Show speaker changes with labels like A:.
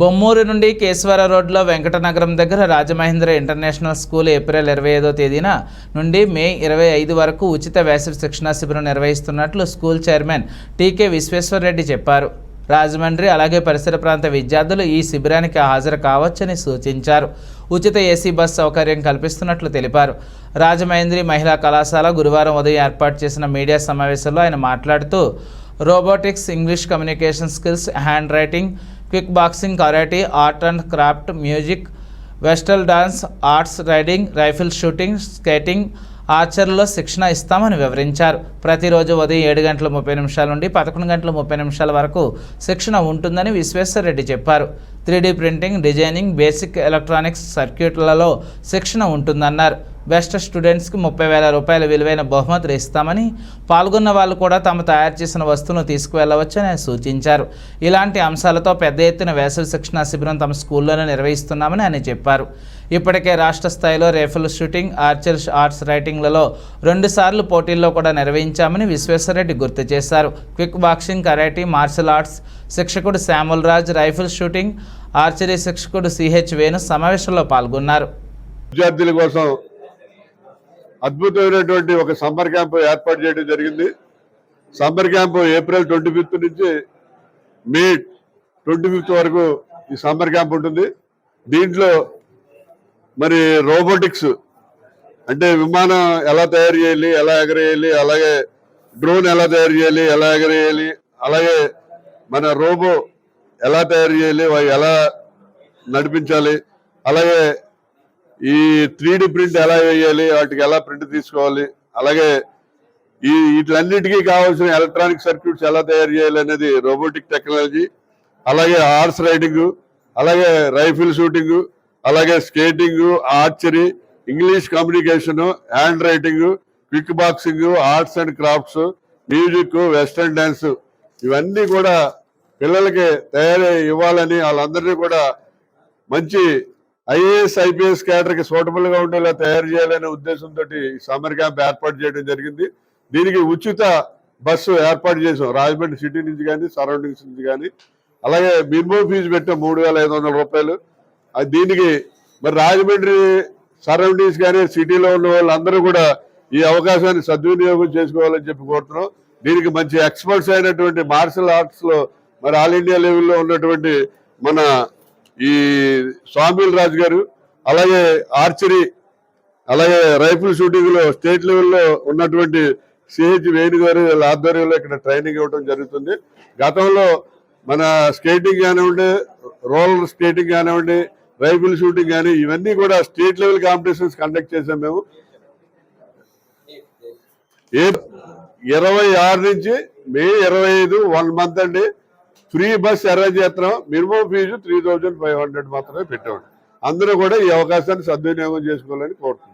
A: బొమ్మూరు నుండి కేశవర రోడ్లో వెంకటనగరం దగ్గర రాజమహేంద్ర ఇంటర్నేషనల్ స్కూల్ ఏప్రిల్ ఇరవై ఐదో తేదీన నుండి మే ఇరవై ఐదు వరకు ఉచిత వేసవి శిక్షణా శిబిరం నిర్వహిస్తున్నట్లు స్కూల్ చైర్మన్ టీకే విశ్వేశ్వరరెడ్డి చెప్పారు. రాజమండ్రి అలాగే పరిసర ప్రాంత విద్యార్థులు ఈ శిబిరానికి హాజరు కావచ్చని సూచించారు. ఉచిత ఏసీ బస్ సౌకర్యం కల్పిస్తున్నట్లు తెలిపారు. రాజమహేంద్రి మహిళా కళాశాల గురువారం ఉదయం ఏర్పాటు చేసిన మీడియా సమావేశంలో ఆయన మాట్లాడుతూ robotics English communication skills hand writing quick boxing karate art and craft music western dance arts riding rifle shooting skating ఆర్చర్లో శిక్షణ ఇస్తామని వివరించారు. ప్రతిరోజు ఉదయం ఏడు గంటల ముప్పై నిమిషాల నుండి పదకొండు గంటల ముప్పై నిమిషాల వరకు శిక్షణ ఉంటుందని విశ్వేశ్వరరెడ్డి చెప్పారు. Three D printing designing basic electronics సర్క్యూట్లలో శిక్షణ ఉంటుందన్నారు. బెస్ట్ స్టూడెంట్స్కి ముప్పై వేల రూపాయల విలువైన బహుమతులు ఇస్తామని పాల్గొన్న వాళ్ళు కూడా తాము తయారు చేసిన వస్తువును తీసుకువెళ్ళవచ్చని ఆయన సూచించారు. ఇలాంటి అంశాలతో పెద్ద ఎత్తున వేసవి శిక్షణ శిబిరం తమ స్కూల్లోనే నిర్వహిస్తున్నామని ఆయన చెప్పారు. ఇప్పటికే రాష్ట్ర స్థాయిలో రేఫల్ షూటింగ్ ఆర్చర్ ఆర్ట్స్ రైటింగ్లలో రెండుసార్లు పోటీల్లో కూడా నిర్వహించామని విశ్వేశ్వరరెడ్డి గుర్తు చేశారు. Quick boxing karate martial arts శిక్షకుడు Samuel Raj rifle shooting archery శిక్షకుడు CH Venu సమావేశంలో పాల్గొన్నారు.
B: విద్యార్థుల కోసం అద్భుతమైనటువంటి ఒక సమ్మర్ క్యాంప్ ఏర్పాటు చేయడం జరిగింది. Summer camp April twenty fifth నుంచి మే ట్వంటీ ఫిఫ్త్ వరకు ఈ సమ్మర్ క్యాంప్ ఉంటుంది. దీంట్లో మరి రోబోటిక్స్ అంటే విమానం ఎలా తయారు చేయాలి ఎలా ఎగరేయాలి అలాగే డ్రోన్ ఎలా తయారు చేయాలి ఎలా ఎగరేయాలి అలాగే మన రోబో ఎలా తయారు చేయాలి అవి ఎలా నడిపించాలి అలాగే ఈ త్రీ ప్రింట్ ఎలా వేయాలి? వాటికి ఎలా ప్రింట్ తీసుకోవాలి? అలాగే ఈ వీటిలన్నిటికీ కావాల్సిన ఎలక్ట్రానిక్ సర్క్యూట్స్ ఎలా తయారు చేయాలి అనేది రోబోటిక్ టెక్నాలజీ అలాగే హార్స్ రైడింగ్ అలాగే రైఫిల్ షూటింగ్ అలాగే skating archery English communication hand writing quick boxing arts and crafts music western dance ఇవన్నీ కూడా పిల్లలకి తయారై ఇవ్వాలని వాళ్ళందరినీ కూడా మంచి ఐఏఎస్ ఐపీఎస్ క్యాడర్కి సూటబుల్గా ఉండేలా తయారు చేయాలనే ఉద్దేశంతో సమ్మర్ క్యాంప్ ఏర్పాటు చేయడం జరిగింది. దీనికి ఉచిత బస్సు ఏర్పాటు చేసాం రాజమండ్రి సిటీ నుంచి కానీ సరౌండింగ్స్ నుంచి కానీ. అలాగే మినిమం ఫీజు పెట్టాం మూడు వేల ఐదు వందల రూపాయలు. అది దీనికి మరి రాజమండ్రి సరౌండింగ్స్ కానీ సిటీలో ఉన్న వాళ్ళందరూ కూడా ఈ అవకాశాన్ని సద్వినియోగం చేసుకోవాలని చెప్పి కోరుతున్నాం. దీనికి మంచి ఎక్స్పర్ట్స్ అయినటువంటి మార్షల్ ఆర్ట్స్లో మరి ఆల్ ఇండియా లెవెల్లో ఉన్నటువంటి మన ఈ స్వామిల్ రాజు గారు అలాగే ఆర్చరీ అలాగే రైఫిల్ షూటింగ్లో స్టేట్ లెవెల్లో ఉన్నటువంటి సిహెచ్ వేణు గారు వీళ్ళ ఆధ్వర్యంలో ఇక్కడ ట్రైనింగ్ ఇవ్వడం జరుగుతుంది. గతంలో మన స్కేటింగ్ కానివ్వండి రోలర్ స్కేటింగ్ కానివ్వండి రైఫిల్ షూటింగ్ కానీ ఇవన్నీ కూడా స్టేట్ లెవెల్ కాంపిటీషన్స్ కండక్ట్ చేసాం మేము. ఏ ఇరవై ఆరు నుంచి మే ఇరవై ఐదు వన్ మంత్ అండి. ఫ్రీ బస్ అరేంజ్ చేస్తున్నాం. Minimum fees three five hundred మాత్రమే పెట్టామండి అందరూ కూడా ఈ అవకాశాన్ని సద్వినియోగం చేసుకోవాలని కోరుతున్నాం.